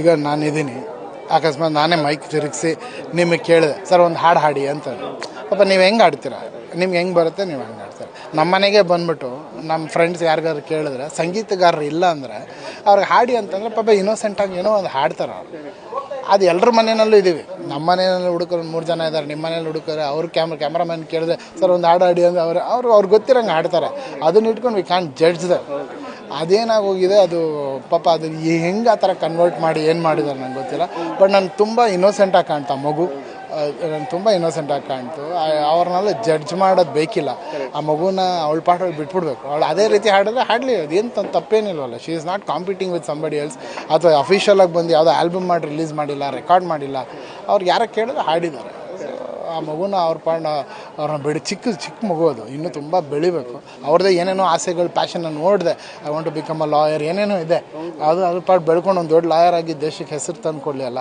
ಈಗ ನಾನಿದ್ದೀನಿ. ಅಕಸ್ಮಾತ್ ನಾನೇ ಮೈಕ್ ತಿರುಗಿಸಿ ನಿಮಗೆ ಕೇಳಿದೆ, ಸರ್, ಒಂದು ಹಾಡು ಹಾಡಿ ಅಂತ ಪಾಪ ನೀವು ಹೆಂಗೆ ಹಾಡ್ತೀರಾ? ನಿಮ್ಗೆ ಹೆಂಗೆ ಬರುತ್ತೆ, ನೀವು ಹಂಗೆ ಹಾಡ್ತೀರ? ನಮ್ಮ ಮನೆಗೆ ಬಂದ್ಬಿಟ್ಟು ನಮ್ಮ ಫ್ರೆಂಡ್ಸ್ ಯಾರಿಗಾರು ಕೇಳಿದ್ರೆ, ಸಂಗೀತಗಾರರು ಇಲ್ಲ ಅಂದರೆ, ಅವ್ರಿಗೆ ಹಾಡಿ ಅಂತಂದರೆ ಪಾಪ ಇನ್ನೋಸೆಂಟಾಗಿ ಏನೋ ಒಂದು ಹಾಡ್ತಾರೆ ಅವರು. ಅದು ಎಲ್ಲರ ಮನೆಯಲ್ಲೂ ಇದ್ದೀವಿ ನಮ್ಮ ಮನೆಯಲ್ಲಿ ಹುಡುಕರು ಮೂರು ಜನ ಇದ್ದಾರೆ ನಿಮ್ಮ ಮನೇಲಿ ಹುಡುಕೋರು ಅವ್ರು ಕ್ಯಾಮ್ರಾ ಕ್ಯಾಮ್ರಾಮನ್ ಕೇಳಿದೆ ಸರ್, ಒಂದು ಹಾಡು ಹಾಡಿ ಅಂದರೆ ಅವ್ರು ಅವ್ರು ಅವ್ರಿಗೆ ಗೊತ್ತಿರಂಗೆ ಹಾಡ್ತಾರೆ. ಅದನ್ನ ಇಟ್ಕೊಂಡು ವಿ ಕ್ಯಾನ್ ಜಡ್ಜ್ ದ ಅದೇನಾಗೋಗಿದೆ, ಅದು ಪಾಪ ಅದು ಹೆಂಗೆ ಆ ಥರ ಕನ್ವರ್ಟ್ ಮಾಡಿ ಏನು ಮಾಡಿದ್ದಾರೆ ನಂಗೆ ಗೊತ್ತಿಲ್ಲ. ಬಟ್ ನಾನು ತುಂಬ ಇನ್ನೋಸೆಂಟಾಗಿ ಕಾಣ್ತಾ ಮಗು. ನಾನು ತುಂಬ ಇನ್ನೋಸೆಂಟಾಗಿ ಕಾಣ್ತು. ಅವ್ರನ್ನೆಲ್ಲ ಜಡ್ಜ್ ಮಾಡೋದು ಬೇಕಿಲ್ಲ. ಆ ಮಗುನ ಅವಳ ಪಾಠ ಬಿಟ್ಬಿಡ್ಬೇಕು. ಅವಳು ಅದೇ ರೀತಿ ಹಾಡಿದ್ರೆ ಹಾಡಲಿ ಅದೇನು ತ- ತಪ್ಪೇನಿಲ್ವಲ್ಲ. She is not competing with somebody else ಅಥವಾ ಅಫಿಷಿಯಲಾಗಿ ಬಂದು ಯಾವುದೋ ಆಲ್ಬಮ್ ಮಾಡಿ ರಿಲೀಸ್ ಮಾಡಿಲ್ಲ ರೆಕಾರ್ಡ್ ಮಾಡಿಲ್ಲ. ಅವ್ರಿಗೆ ಯಾರೋ ಕೇಳಿದ್ರೆ ಹಾಡಿದ್ದಾರೆ. ಆ ಮಗುನ ಅವ್ರ ಪಾಡ ಅವ್ರನ್ನ ಬಿಡಿ, ಚಿಕ್ಕ ಚಿಕ್ಕ ಮಗು ಅದು. ಇನ್ನೂ ತುಂಬ ಬೆಳಿಬೇಕು. ಅವ್ರದ್ದೇ ಏನೇನೋ ಆಸೆಗಳು ಪ್ಯಾಷನ್ನ ನೋಡಿದೆ I want to become a lawyer ಏನೇನೋ ಇದೆ. ಅದು ಅದ್ರ ಪಾಡು ಬೆಳ್ಕೊಂಡು ಒಂದು ದೊಡ್ಡ ಲಾಯರ್ ಆಗಿ ದೇಶಕ್ಕೆ ಹೆಸರು ತಂದು ಕೊಡಲಿ ಅಲ್ಲ